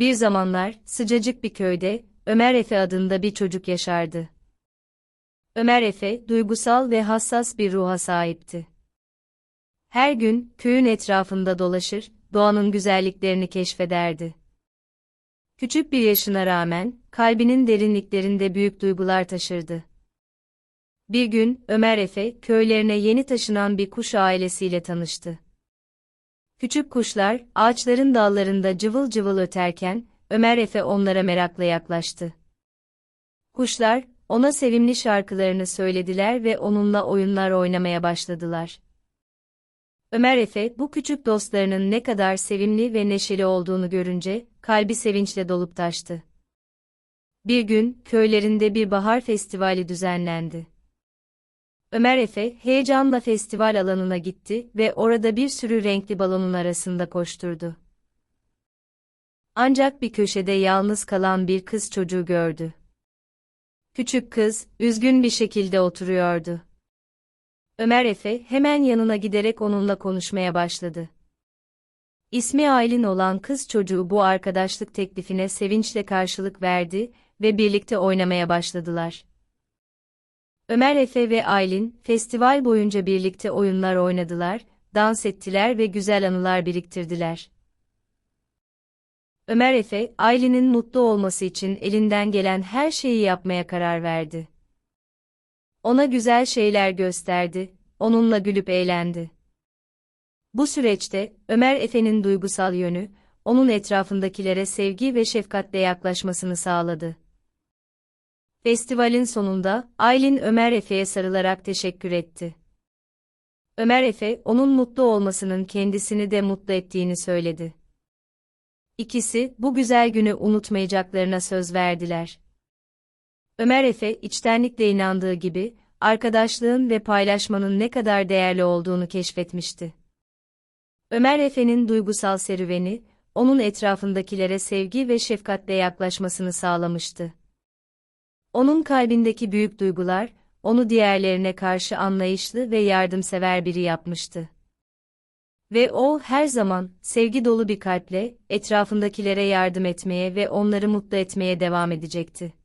Bir zamanlar, sıcacık bir köyde, Ömer Efe adında bir çocuk yaşardı. Ömer Efe, duygusal ve hassas bir ruha sahipti. Her gün, köyün etrafında dolaşır, doğanın güzelliklerini keşfederdi. Küçük bir yaşına rağmen, kalbinin derinliklerinde büyük duygular taşırdı. Bir gün, Ömer Efe, köylerine yeni taşınan bir kuş ailesiyle tanıştı. Küçük kuşlar, ağaçların dallarında cıvıl cıvıl öterken, Ömer Efe onlara merakla yaklaştı. Kuşlar, ona sevimli şarkılarını söylediler ve onunla oyunlar oynamaya başladılar. Ömer Efe, bu küçük dostlarının ne kadar sevimli ve neşeli olduğunu görünce, kalbi sevinçle dolup taştı. Bir gün, köylerinde bir bahar festivali düzenlendi. Ömer Efe, heyecanla festival alanına gitti ve orada bir sürü renkli balonun arasında koşturdu. Ancak bir köşede yalnız kalan bir kız çocuğu gördü. Küçük kız, üzgün bir şekilde oturuyordu. Ömer Efe, hemen yanına giderek onunla konuşmaya başladı. İsmi Aylin olan kız çocuğu bu arkadaşlık teklifine sevinçle karşılık verdi ve birlikte oynamaya başladılar. Ömer Efe ve Aylin, festival boyunca birlikte oyunlar oynadılar, dans ettiler ve güzel anılar biriktirdiler. Ömer Efe, Aylin'in mutlu olması için elinden gelen her şeyi yapmaya karar verdi. Ona güzel şeyler gösterdi, onunla gülüp eğlendi. Bu süreçte, Ömer Efe'nin duygusal yönü, onun etrafındakilere sevgi ve şefkatle yaklaşmasını sağladı. Festivalin sonunda, Aylin Ömer Efe'ye sarılarak teşekkür etti. Ömer Efe, onun mutlu olmasının kendisini de mutlu ettiğini söyledi. İkisi, bu güzel günü unutmayacaklarına söz verdiler. Ömer Efe, içtenlikle inandığı gibi, arkadaşlığın ve paylaşmanın ne kadar değerli olduğunu keşfetmişti. Ömer Efe'nin duygusal serüveni, onun etrafındakilere sevgi ve şefkatle yaklaşmasını sağlamıştı. Onun kalbindeki büyük duygular, onu diğerlerine karşı anlayışlı ve yardımsever biri yapmıştı. Ve o her zaman sevgi dolu bir kalple etrafındakilere yardım etmeye ve onları mutlu etmeye devam edecekti.